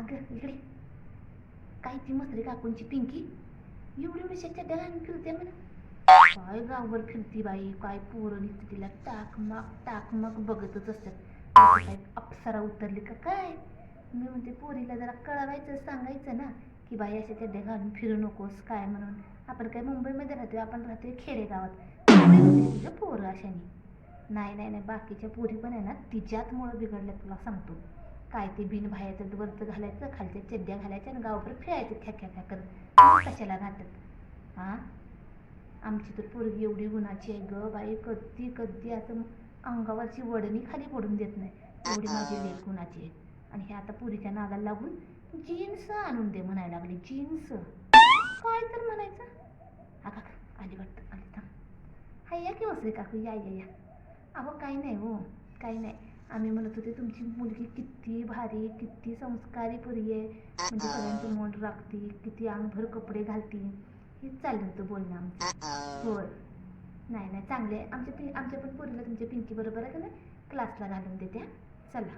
अगं इकडे. काय ती मसरी काकूंची पिंकी? एवढी एवढी चड्ड्या घालून फिरते म्हणा. काय गावभर फिरती बाई काय पोरं नुसती तिला टाकमाक टाकमाक बघतच असतात. असं काय अप्सरा उतरली का काय? मी म्हणते पोरीला जरा कळवायचं सांगायचं ना की बाई असे त्या घालून फिरू नकोस काय म्हणून. आपण काय मुंबईमध्ये राहतो आपण राहतोय खेडेगावात. काय पोरं अशाने. नाही नाही नाही बाकीच्या पोरी पण आहे ना तिच्यात मुळं बिघडल्या तुला सांगतो. काय ते बिन बाहेरचं वरचं घालायचं खालच्या चड्ड्या घालायच्या आणि गावभर फिरायचं ख्या ख्या ख्या करत कशाला घातत हां आमची तर पोरगी एवढी गुणाची आहे ग बाई कधी कधी असं अंगावरची वडणी खाली पडून देत नाही. एवढी माझी लेख गुणाची आहे. आणि हे आता पुरीच्या नादाला लागून जीन्स आणून दे म्हणायला लागली जीन्स. काय तर म्हणायचं. हा काका आली वाटतं आली थांब. हा या की वसरे काकू या या या. अहो काही नाही हो काही नाही. आम्ही म्हणत होते तुमची मुलगी किती भारी किती संस्कारी पुरी आहे. म्हणजे सगळ्यांचं मन राखती किती अंगभर कपडे घालती. हेच चाललं होतं बोलणं आमचं. होय. नाही नाही चांगले आहे. आमच्या पि आमच्या पण पोरीला तुमच्या पिंकी बरोबर आहे का नाही? क्लासला घालून देते हा. चला.